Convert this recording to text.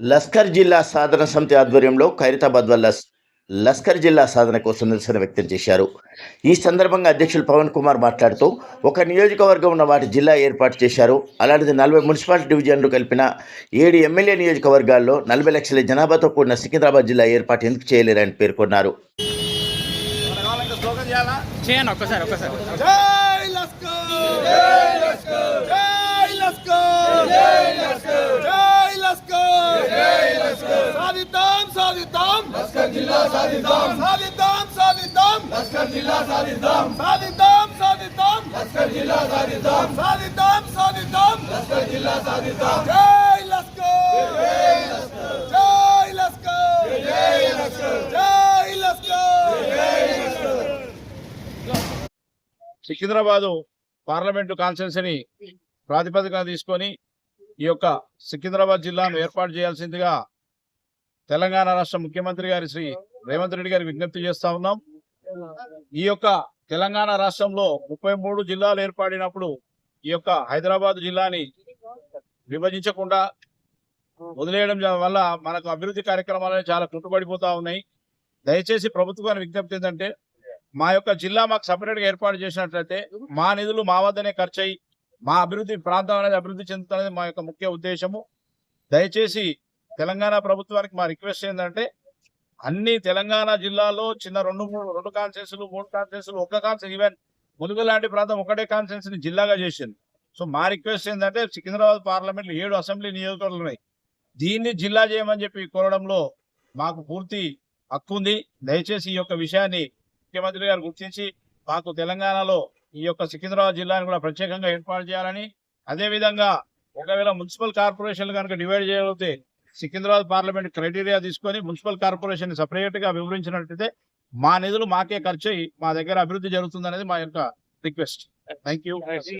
లస్కర్ జిల్లా సాధన సమితి ఆధ్వర్యంలో ఖైరతాబాద్ వల్ల లస్కర్ జిల్లా సాధన కోసం నిరసన వ్యక్తం చేశారు. ఈ సందర్భంగా అధ్యక్షులు పవన్ కుమార్ మాట్లాడుతూ ఒక నియోజకవర్గం ఉన్న వాటి జిల్లా ఏర్పాటు చేశారు. అలాంటిది నలభై మున్సిపాలిటీ డివిజన్లు కలిపిన ఏడు ఎమ్మెల్యే నియోజకవర్గాల్లో నలభై లక్షల జనాభాతో కూడిన సికింద్రాబాద్ జిల్లా ఏర్పాటు ఎందుకు చేయలేరని పేర్కొన్నారు చేయండి ఒక్కసారి ఒక్కసారి జై లస్కర్ జై లస్కర్ జై లస్కర్ జై లస్కర్ జై లస్కర్ జై లస్కర్ సాధిద్దాం సాధిద్దాం లస్కర్ జిల్లా సాధిద్దాం. సాధిద్దాం సాధిద్దాం. లస్కర్ జిల్లా సాధిద్దాం. సాధిద్దాం సాధిద్దాం. లస్కర్ జిల్లా సాధిద్దాం. సాధిద్దాం సాధిద్దాం. లస్కర్ జిల్లా సాధిద్దాం. జై లస్కర్. జై లస్కర్ జై లస్కర్. జై లస్కర్. జై లస్కర్. జై లస్కర్. సికింద్రాబాదు పార్లమెంటు కాన్స్టిట్యున్సీని ప్రాతిపదికగా తీసుకొని ఈ యొక్క సికింద్రాబాద్ జిల్లాను ఏర్పాటు చేయాల్సిందిగా తెలంగాణ రాష్ట్ర ముఖ్యమంత్రి గారి శ్రీ రేవంత్ రెడ్డి గారికి విజ్ఞప్తి చేస్తా ఉన్నాం. ఈ యొక్క తెలంగాణ రాష్ట్రంలో ముప్పై మూడు జిల్లాలు ఏర్పడినప్పుడు ఈ యొక్క హైదరాబాద్ జిల్లాని విభజించకుండా వదిలేయడం వల్ల మనకు అభివృద్ధి కార్యక్రమాలు చాలా కుంటుపడిపోతా ఉన్నాయి. దయచేసి ప్రభుత్వాన్ని విజ్ఞప్తి ఏంటంటే మా యొక్క జిల్లా మాకు సపరేట్గా ఏర్పాటు చేసినట్లయితే మా నిధులు మా వద్దనే ఖర్చు మా అభివృద్ధి ప్రాంతం అనేది అభివృద్ధి చెందుతున్నది మా యొక్క ముఖ్య ఉద్దేశము. దయచేసి తెలంగాణ ప్రభుత్వానికి మా రిక్వెస్ట్ ఏంటంటే అన్ని తెలంగాణ జిల్లాలో చిన్న రెండు మూడు రెండు కాన్సెన్సులు మూడు కాన్సెన్సులు ఒక్క కాన్సెన్స్ ఈవెన్ ములుగు లాంటి ప్రాంతం ఒకటే కాన్సెన్స్ని జిల్లాగా చేసింది. సో మా రిక్వెస్ట్ ఏంటంటే సికింద్రాబాద్ పార్లమెంట్లో ఏడు అసెంబ్లీ నియోజకవర్గాలు ఉన్నాయి. దీన్ని జిల్లా చేయమని చెప్పి కోరడంలో మాకు పూర్తి హక్కు ఉంది. దయచేసి ఈ యొక్క విషయాన్ని ముఖ్యమంత్రి గారు గుర్తించి మాకు తెలంగాణలో ఈ యొక్క సికింద్రాబాద్ జిల్లాని కూడా ప్రత్యేకంగా ఏర్పాటు చేయాలని అదేవిధంగా ఒకవేళ మున్సిపల్ కార్పొరేషన్లు కనుక డివైడ్ చేయగలిగితే సికింద్రాబాద్ పార్లమెంట్ క్రైటీరియా తీసుకొని మున్సిపల్ కార్పొరేషన్ సపరేట్గా వివరించినట్లయితే మా నిధులు మాకే ఖర్చు అయ్యి మా దగ్గర అభివృద్ధి జరుగుతుందనేది మా యొక్క రిక్వెస్ట్. Thank you